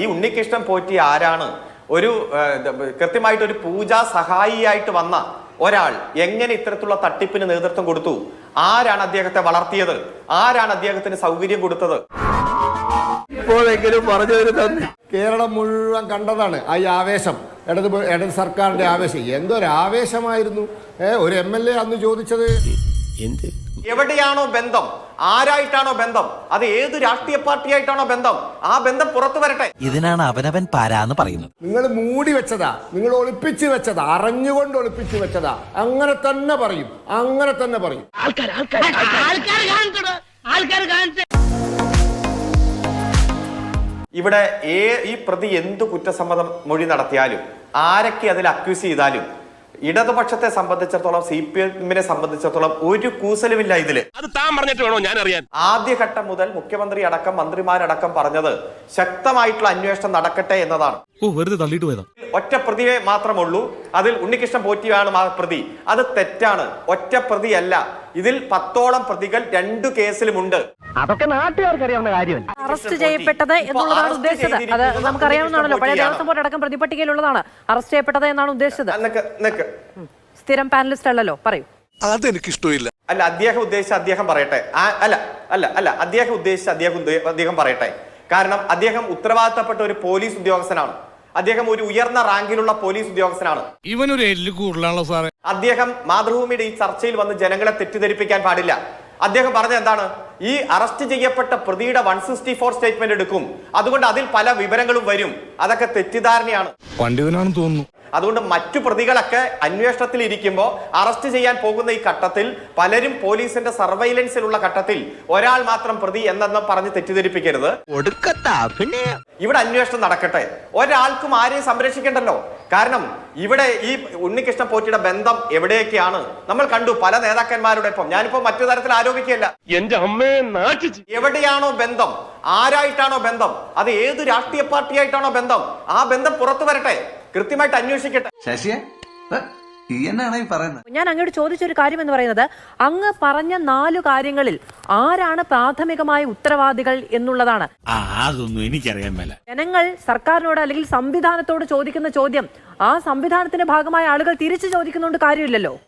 ഈ ഉണ്ണികൃഷ്ണൻ പോറ്റി ആരാണ്? ഒരു കൃത്യമായിട്ട് ഒരു പൂജാ സഹായിയായിട്ട് വന്ന ഒരാൾ എങ്ങനെ ഇത്തരത്തിലുള്ള തട്ടിപ്പിന് നേതൃത്വം കൊടുത്തു? ആരാണ് അദ്ദേഹത്തെ വളർത്തിയത്? ആരാണ് അദ്ദേഹത്തിന് സൗകര്യം കൊടുത്തത്? ഇപ്പോഴെങ്കിലും പറഞ്ഞു തരുന്ന കേരളം മുഴുവൻ കണ്ടതാണ് ആ ഈ ആവേശം. ഇടത് ഇടത് സർക്കാരിന്റെ ആവേശം. എന്തൊരാവേശമായിരുന്നു? ഒരു എം എൽ എ അന്ന് ചോദിച്ചത്. എവിടെയാണോ ബന്ധം? ആരായിട്ടാണോ ബന്ധം? അത് ഏത് രാഷ്ട്രീയ പാർട്ടിയായിട്ടാണോ ബന്ധം? ആ ബന്ധം പുറത്തു വരട്ടെ. ഇതിനാണ് അവനവൻ പാരാന്ന് പറയുന്നത്. നിങ്ങൾ മൂടി വെച്ചതാ. നിങ്ങൾ ഒളിപ്പിച്ചു വെച്ചതാ. അറിഞ്ഞുകൊണ്ട് ഒളിപ്പിച്ചു വെച്ചതാ. അങ്ങനെ തന്നെ പറയും. അങ്ങനെ തന്നെ പറയും. ഇവിടെ ഏ ഈ പ്രതി എന്ത് കുറ്റസമ്മതം മൊഴി നടത്തിയാലും ആരൊക്കെ അതിൽ അക്യൂസ് ചെയ്താലും ഇടതുപക്ഷത്തെ സംബന്ധിച്ചിടത്തോളം സി പി എമ്മിനെ സംബന്ധിച്ചിടത്തോളം ഒരു കൂസലുമില്ല ഇതിൽ. അത് താൻ പറഞ്ഞിട്ട് വേണോ ഞാൻ അറിയാൻ ആദ്യഘട്ടം മുതൽ മുഖ്യമന്ത്രി അടക്കം മന്ത്രിമാരടക്കം പറഞ്ഞത് ശക്തമായിട്ടുള്ള അന്വേഷണം നടക്കട്ടെ എന്നതാണ്. ഓ വെറുതെ തള്ളിയിട്ട് പോയതാ. ഒറ്റ പ്രതിയെ മാത്രമുള്ളൂ. അതിൽ ഉണ്ണികൃഷ്ണൻ പോറ്റിയാണ് ആ പ്രതി. അത് തെറ്റാണ്. ഒറ്റ പ്രതിയല്ല. ഇതിൽ പത്തോളം പ്രതികൾ രണ്ടു കേസിലുമുണ്ട്. അതൊക്കെ നാട്ടുകാർക്ക് അറിയാവുന്ന കാര്യമല്ല? അറസ്റ്റ് ചെയ്യപ്പെട്ടത് എന്നുള്ളതാണ് ഉദ്ദേശിച്ചത്. അത് നമുക്കറിയാവുന്നതാണല്ലോ. പഴയ ദേവസ്വം ബോർഡ് അടക്കം പ്രതിപട്ടികയിലുള്ളതാണ്. അറസ്റ്റ് ചെയ്യപ്പെട്ടത് എന്നാണ് ഉദ്ദേശിച്ചത്. സ്ഥിരം പാനലിസ്റ്റ് അല്ലല്ലോ. പറയൂ. അതെനിക്കിഷ്ടമില്ല അല്ല അദ്ദേഹം ഉദ്ദേശിച്ച അദ്ദേഹം പറയട്ടെ. അല്ല അല്ല അല്ല. അദ്ദേഹം ഉദ്ദേശിച്ച അദ്ദേഹം അദ്ദേഹം പറയട്ടെ. കാരണം അദ്ദേഹം ഉത്തരവാദിത്തപ്പെട്ട ഒരു പോലീസ് ഉദ്യോഗസ്ഥനാണ്. അദ്ദേഹം ഒരു ഉയർന്ന റാങ്കിലുള്ള പോലീസ് ഉദ്യോഗസ്ഥനാണ്. ഇവനൊരു എല്ല് കൂടുതലാണല്ലോ സാറേ. അദ്ദേഹം മാതൃഭൂമിയുടെ ഈ ചർച്ചയിൽ വന്ന് ജനങ്ങളെ തെറ്റിദ്ധരിപ്പിക്കാൻ പാടില്ല. അദ്ദേഹം പറഞ്ഞ എന്താണ്? ഈ അറസ്റ്റ് ചെയ്യപ്പെട്ട പ്രതിയുടെ വൺ സിക്സ്റ്റി ഫോർ സ്റ്റേറ്റ്മെന്റ് എടുക്കും. അതുകൊണ്ട് അതിൽ പല വിവരങ്ങളും വരും. അതൊക്കെ തെറ്റിദ്ധാരണയാണ്. പണ്ഡിതനാണെന്ന് തോന്നുന്നു. അതുകൊണ്ട് മറ്റു പ്രതികളൊക്കെ അന്വേഷണത്തിൽ ഇരിക്കുമ്പോൾ അറസ്റ്റ് ചെയ്യാൻ പോകുന്ന ഈ ഘട്ടത്തിൽ പലരും പോലീസിന്റെ സർവൈലൻസിലുള്ള ഘട്ടത്തിൽ ഒരാൾ മാത്രം പ്രതി എന്നെന്ന് പറഞ്ഞ് തെറ്റിദ്ധരിപ്പിക്കരുത്. പിന്നെ? ഇവിടെ അന്വേഷണം നടക്കട്ടെ. ഒരാൾക്കും ആരെയും സംരക്ഷിക്കണ്ടല്ലോ. കാരണം ഇവിടെ ഈ ഉണ്ണികൃഷ്ണ പോറ്റിയുടെ ബന്ധം എവിടെയൊക്കെയാണ്? നമ്മൾ കണ്ടു പല നേതാക്കന്മാരുടെ ഒപ്പം. ഞാനിപ്പോ മറ്റു തരത്തിൽ ആരോപിക്കുകയല്ല. എന്റെ അമ്മയെ എവിടെയാണോ ബന്ധം? ആരായിട്ടാണോ ബന്ധം? അത് ഏത് രാഷ്ട്രീയ പാർട്ടിയായിട്ടാണോ ബന്ധം? ആ ബന്ധം പുറത്തു വരട്ടെ. കൃത്യമായിട്ട് അന്വേഷിക്കട്ടെ. ശശിയെ? ഞാൻ അങ്ങോട്ട് ചോദിച്ചൊരു കാര്യം എന്ന് പറയുന്നത് അങ്ങ് പറഞ്ഞ നാലു കാര്യങ്ങളിൽ ആരാണ് പ്രാഥമികമായ ഉത്തരവാദികൾ എന്നുള്ളതാണ്. ആ അതൊന്നും എനിക്കറിയാൻ മേല. ജനങ്ങൾ സർക്കാരിനോട് അല്ലെങ്കിൽ സംവിധാനത്തോട് ചോദിക്കുന്ന ചോദ്യം ആ സംവിധാനത്തിന്റെ ഭാഗമായ ആളുകൾ തിരിച്ചു ചോദിക്കുന്നതുകൊണ്ട് കാര്യമില്ലല്ലോ.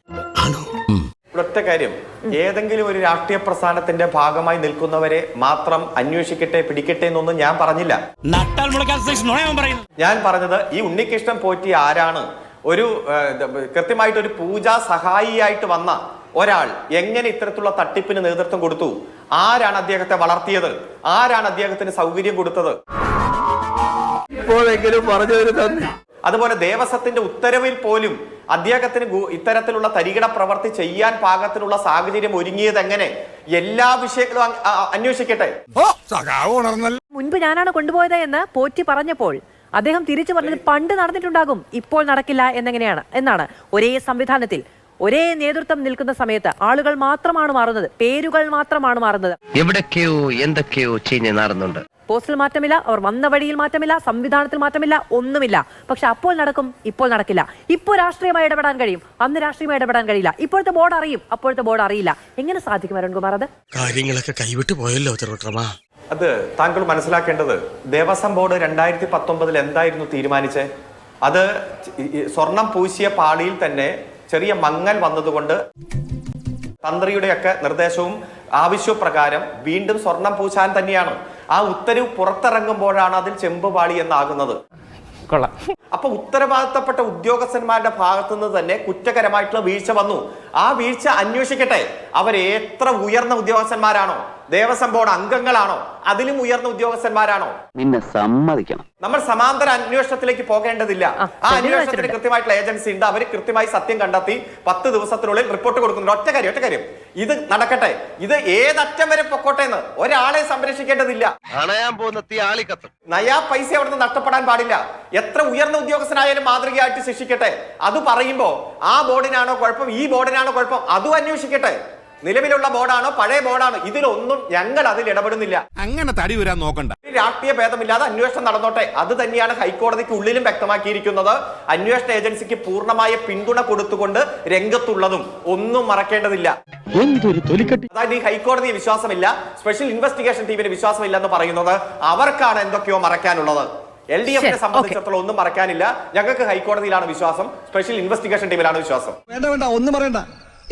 ഒറ്റ കാര്യം. ഏതെങ്കിലും ഒരു രാഷ്ട്രീയ പ്രസ്ഥാനത്തിന്റെ ഭാഗമായി നിൽക്കുന്നവരെ മാത്രം അന്വേഷിക്കട്ടെ പിടിക്കട്ടെ എന്നൊന്നും ഞാൻ പറഞ്ഞില്ല. ഞാൻ പറഞ്ഞത് ഈ ഉണ്ണികൃഷ്ണൻ പോറ്റി ആരാണ്? ഒരു കൃത്യമായിട്ട് ഒരു പൂജാ സഹായിയായിട്ട് വന്ന ഒരാൾ എങ്ങനെ ഇത്തരത്തിലുള്ള തട്ടിപ്പിന് നേതൃത്വം കൊടുത്തു? ആരാണ് അദ്ദേഹത്തെ വളർത്തിയത്? ആരാണ് അദ്ദേഹത്തിന് സൗകര്യം കൊടുത്തത്? ഇപ്പോഴെങ്കിലും പറഞ്ഞു നന്ദി. അതുപോലെ ദേവസ്വത്തിന്റെ ഉത്തരവിൽ പോലും അദ്ദേഹത്തിന് ഇത്തരത്തിലുള്ള തരികിട പ്രവർത്തി ചെയ്യാൻ പാകത്തിലുള്ള സാഹചര്യം ഒരുങ്ങിയത് എങ്ങനെ? എല്ലാ വിഷയങ്ങളും അന്വേഷിക്കട്ടെ. മുൻപ് ഞാനാണ് കൊണ്ടുപോയത് എന്ന് പോറ്റി പറഞ്ഞപ്പോൾ അദ്ദേഹം തിരിച്ചു പറഞ്ഞത് പണ്ട് നടന്നിട്ടുണ്ടാകും ഇപ്പോൾ നടക്കില്ല എന്നെങ്ങനെയാണ്? എന്നാണ്. ഒരേ സംവിധാനത്തിൽ ഒരേ നേതൃത്വം നിൽക്കുന്ന സമയത്ത് ആളുകൾ മാത്രമാണ് മാറുന്നത് പേരുകൾ മാത്രമാണ് മാറുന്നത്. എവിടൊക്കെയോ എന്തൊക്കെയോ ചീഞ്ഞ് നടന്നുണ്ട് പോസ്റ്റിൽ മാറ്റമില്ല അവർ വന്ന വഴിയിൽ മാറ്റമില്ല സംവിധാനത്തിൽ മാറ്റമില്ല ഒന്നുമില്ല. പക്ഷെ അപ്പോൾ നടക്കും ഇപ്പോൾ നടക്കില്ല. ഇപ്പോൾ രാഷ്ട്രീയമായി ഇടപെടാൻ കഴിയും അന്ന് രാഷ്ട്രീയമായി ഇടപെടാൻ കഴിയില്ല. ഇപ്പോഴത്തെ ബോർഡ് അറിയും അപ്പോഴത്തെ ബോർഡ് അറിയില്ല. എങ്ങനെ സാധിക്കും അരുൺകുമാർ അത്? കാര്യങ്ങളൊക്കെ കൈവിട്ട് പോയല്ലോ ചെറുട്ടമാ അത് താങ്കൾ മനസ്സിലാക്കേണ്ടത് ദേവസ്വം ബോർഡ് രണ്ടായിരത്തി പത്തൊമ്പതിൽ എന്തായിരുന്നു തീരുമാനിച്ചത് അത് സ്വർണം പൂശിയ പാളിയിൽ തന്നെ ചെറിയ മങ്ങൽ വന്നതുകൊണ്ട് തന്ത്രിയുടെയൊക്കെ നിർദ്ദേശവും ആവശ്യപ്രകാരം വീണ്ടും സ്വർണം പൂശാൻ തന്നെയാണ്. ആ ഉത്തരവ് പുറത്തിറങ്ങുമ്പോഴാണ് അതിൽ ചെമ്പുപാളി എന്നാകുന്നത്. കൊള്ളാം. അപ്പൊ ഉത്തരവാദിത്തപ്പെട്ട ഉദ്യോഗസ്ഥന്മാരുടെ ഭാഗത്തു നിന്ന് തന്നെ കുറ്റകരമായിട്ടുള്ള വീഴ്ച വന്നു. ആ വീഴ്ച അന്വേഷിക്കട്ടെ. അവർ എത്ര ഉയർന്ന ഉദ്യോഗസ്ഥന്മാരാണോ? ദേവസ്വം ബോർഡ് അംഗങ്ങളാണോ? അതിലും ഉയർന്ന ഉദ്യോഗസ്ഥന്മാരാണോ? നിന്നെ സമ്മതിക്കണം. നമ്മൾ സമാന്തര അന്വേഷണത്തിലേക്ക് പോകേണ്ടതില്ല. ആ, അന്വേഷണത്തിന് കൃത്യമായിട്ടുള്ള ഏജൻസി ഉണ്ട്. അവർ കൃത്യമായി സത്യം കണ്ടെത്തി പത്ത് ദിവസത്തിനുള്ളിൽ റിപ്പോർട്ട് കൊടുക്കുന്നുണ്ട്. ഒറ്റ കാര്യം ഒറ്റ കാര്യം. ഇത് നടക്കട്ടെ. ഇത് ഏതറ്റം വരെ പൊക്കോട്ടെ എന്ന്. ഒരാളെ സംരക്ഷിക്കേണ്ടതില്ല. അണയാൻ പോകുന്ന നയാ പൈസ അവിടുന്ന് നഷ്ടപ്പെടാൻ പാടില്ല. എത്ര ഉയർന്ന ഉദ്യോഗസ്ഥനായാലും മാതൃകയായിട്ട് ശിക്ഷിക്കട്ടെ. അത് പറയുമ്പോ ആ ബോർഡിനാണോ കുഴപ്പം? ഈ ബോർഡിനാണോ കുഴപ്പം? അതും അന്വേഷിക്കട്ടെ. നിലവിലുള്ള ബോർഡാണോ? പഴയ ബോർഡാണോ? ഇതിലൊന്നും ഞങ്ങൾ അതിൽ ഇടപെടുന്നില്ല. അങ്ങനെ തടി വരാൻ നോക്കണ്ട. രാഷ്ട്രീയ ഭേദമില്ലാതെ അന്വേഷണം നടന്നോട്ടെ. അത് തന്നെയാണ് ഹൈക്കോടതിക്ക് ഉള്ളിലും വ്യക്തമാക്കിയിരിക്കുന്നത്. അന്വേഷണ ഏജൻസിക്ക് പൂർണമായ പിന്തുണ കൊടുത്തുകൊണ്ട് രംഗത്തുള്ളതും ഒന്നും മറക്കേണ്ടതില്ല. എന്തൊരു തൊലിക്കട്ടി. അതായത് ഈ ഹൈക്കോടതിയെ വിശ്വാസമില്ല സ്പെഷ്യൽ ഇൻവെസ്റ്റിഗേഷൻ ടീമിന് വിശ്വാസമില്ല എന്ന് പറയുന്നത് അവർക്കാണ് എന്തൊക്കെയോ മറക്കാനുള്ളത്. എൽ ഡി എഫിനെ സംബന്ധിച്ചിടത്തോളം ഒന്നും മറക്കാനില്ല. ഞങ്ങൾക്ക് ഹൈക്കോടതിയിലാണ് വിശ്വാസം സ്പെഷ്യൽ ഇൻവെസ്റ്റിഗേഷൻ ടീമിലാണ് വിശ്വാസം. വേണ്ട വേണ്ട ഒന്നും പറയണ്ട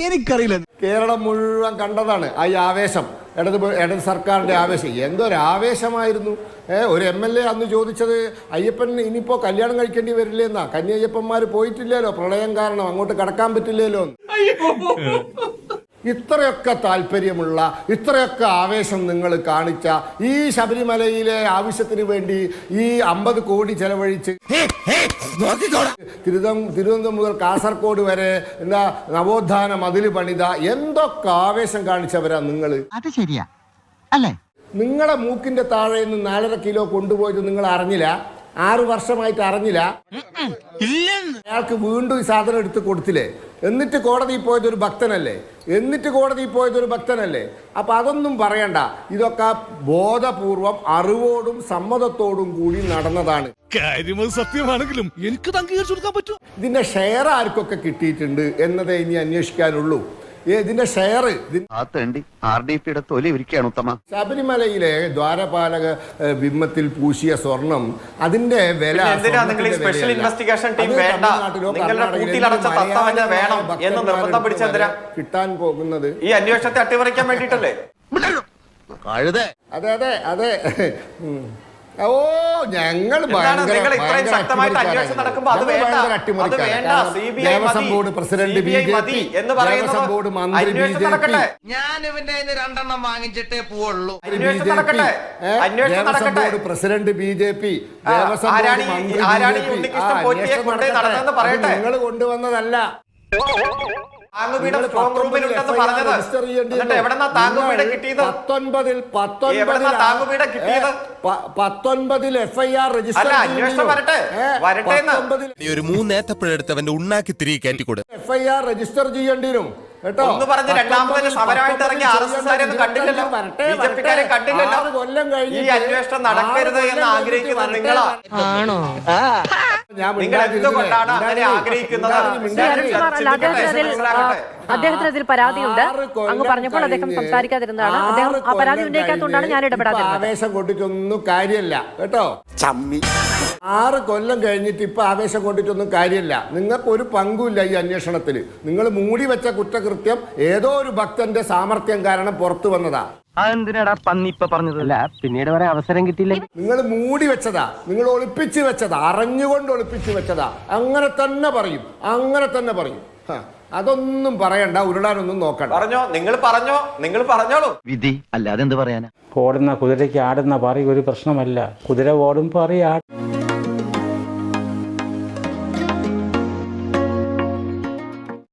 എനിക്കറിയില്ല. കേരളം മുഴുവൻ കണ്ടതാണ് ആ ഈ ആവേശം. ഇടത് ഇടത് സർക്കാരിന്റെ ആവേശം. എന്തൊരാവേശമായിരുന്നു? ഏ ഒരു എം എൽ എ അന്ന് ചോദിച്ചത് അയ്യപ്പൻ ഇനിയിപ്പോൾ കല്യാണം കഴിക്കേണ്ടി വരില്ലേ എന്നാ കന്യയ്യപ്പന്മാർ പോയിട്ടില്ലല്ലോ പ്രളയം കാരണം അങ്ങോട്ട് കടക്കാൻ പറ്റില്ലല്ലോ. ഇത്രയൊക്കെ താല്പര്യമുള്ള ഇത്രയൊക്കെ ആവേശം നിങ്ങൾ കാണിച്ച ഈ ശബരിമലയിലെ ആവശ്യത്തിന് വേണ്ടി ഈ അമ്പത് കോടി ചെലവഴിച്ച് തിരുവനന്തപുരം തിരുവനന്തപുരം മുതൽ കാസർഗോഡ് വരെ എന്താ നവോത്ഥാന മതിൽ പണിത എന്തൊക്കെ ആവേശം കാണിച്ചവരാ നിങ്ങൾ അത് ശരിയാ. അല്ലേ? നിങ്ങളെ മൂക്കിന്റെ താഴെ നിന്ന് നാലര കിലോ കൊണ്ടുപോയത് നിങ്ങൾ അറിഞ്ഞില്ല? ആറു വർഷമായിട്ട് അറിഞ്ഞില്ല? അയാൾക്ക് വീണ്ടും ഈ സാധനം എടുത്ത് കൊടുത്തില്ലേ? എന്നിട്ട് കോടതിയിൽ പോയത് ഒരു ഭക്തനല്ലേ? എന്നിട്ട് കോടതിയിൽ പോയത് ഒരു ഭക്തനല്ലേ? അപ്പൊ അതൊന്നും പറയണ്ട. ഇതൊക്കെ ബോധപൂർവം അറിവോടും സമ്മതത്തോടും കൂടി നടന്നതാണ്. കാര്യം സത്യമാണെങ്കിലും എനിക്ക് അംഗീകരിച്ചു കൊടുക്കാൻ പറ്റൂ. ഇതിന്റെ ഷെയർ ആർക്കൊക്കെ കിട്ടിയിട്ടുണ്ട് എന്നതേ ഇനി അന്വേഷിക്കാനുള്ളൂ. ഇതിന്റെ ഷെയർ. ആ തേണ്ടി ആർ ഡി പിയുടെ തൊലി ഒരുക്കുകയാണ് ഉത്തമ. ശബരിമലയിലെ ദ്വാരപാലക ബിംബത്തിൽ പൂശിയ സ്വർണം അതിന്റെ വില സ്പെഷ്യൽ ഇൻവെസ്റ്റിഗേഷൻ ടീം വേണ്ട? നിങ്ങളുടെ വേണം. എന്ന് നിർബന്ധം ഭക്തന്മാർക്ക് പിടിച്ചെന്തിനാ കിട്ടാൻ പോകുന്നത്? ഈ അന്വേഷണത്തെ അട്ടിമറിക്കാൻ വേണ്ടിട്ടല്ലേ അതെ അതെ അതെ. ഓ ഞങ്ങൾ Devaswom board president B J മതി പി എന്ന് പറയുന്നത് ദേവസ്വം ബോർഡ് മന്ത്രി ബി ജെ പി നടക്കട്ടെ. ഞാൻ ഇവന്റെ രണ്ടെണ്ണം വാങ്ങിച്ചിട്ടേ പോവുള്ളൂ. Devaswom board president B J P Devaswom ആരാണ് ബോർഡ് മന്ത്രി ബി ജെ പി. നിങ്ങൾ കൊണ്ടുവന്നതല്ല. നിങ്ങൾ സ്ട്രോങ് റൂമിലുണ്ടെന്ന് FIR പറഞ്ഞത്. എന്നിട്ട് എവിടെന്നാ കിട്ടിയത്? പത്തൊൻപതിൽ പത്തൊൻപതിൽ കിട്ടിയത്? പ- പത്തൊൻപതിൽ എഫ് ഐ ആർ രജിസ്റ്റർ അല്ല, അന്വേഷണം വരട്ടെ. വരട്ടെ ഒരു മൂന്നേത്തപ്പഴെടുത്ത് അവന്റെ ഉണ്ണാക്കി തിരികെ കയറ്റിക്കൊടു. എഫ് ഐ ആർ രജിസ്റ്റർ ചെയ്യേണ്ടി നിങ്ങൾ എന്തുകൊണ്ടാണ് അങ്ങനെ ആഗ്രഹിക്കുന്നത്? അദ്ദേഹത്തിന് അതിൽ പരാതിയുണ്ട്. അങ്ങ് പറഞ്ഞപ്പോൾ അദ്ദേഹം സംസാരിക്കാതിരുന്നതാണ്. അദ്ദേഹം ആ പരാതി ഉന്നയിക്കാത്തതുകൊണ്ടാണ് ഞാൻ ഇടപെടാതിരുന്നത്. ആവേശം കൊണ്ടിട്ടൊന്നും കാര്യമല്ല. കേട്ടോ? ആറ് കൊല്ലം കഴിഞ്ഞിട്ട് ഇപ്പൊ ആവേശം കൊണ്ടിട്ടൊന്നും കാര്യമില്ല. നിങ്ങൾക്ക് ഒരു പങ്കുമില്ല ഈ അന്വേഷണത്തിൽ നിങ്ങൾ മൂടി വെച്ച കുറ്റകൃത്യം ഏതോ ഒരു ഭക്തന്റെ സാമർത്ഥ്യം കാരണം പുറത്തു വന്നതാ. അതെന്തിനാടാ പന്നി ഇപ്പൊ പറഞ്ഞത്? പിന്നീട് വരെ അവസരം കിട്ടിയില്ല? നിങ്ങൾ മൂടി വെച്ചതാ. നിങ്ങൾ ഒളിപ്പിച്ചു വെച്ചതാ. അറിഞ്ഞുകൊണ്ട് ഒളിപ്പിച്ചു വെച്ചതാ. അങ്ങനെ തന്നെ പറയും. അങ്ങനെ തന്നെ പറയും. അതൊന്നും പറയണ്ട. ഉരുളാനൊന്നും നോക്കണ്ട. പറഞ്ഞോ. നിങ്ങൾ പറഞ്ഞോ. നിങ്ങൾ പറഞ്ഞോളൂ. വിധി. അല്ലാതെ എന്ത് പറയാനാ? ഓടുന്ന കുതിരയ്ക്ക് ആടുന്ന പറി ഒരു പ്രശ്നമല്ല. കുതിര ഓടും പറി ആടും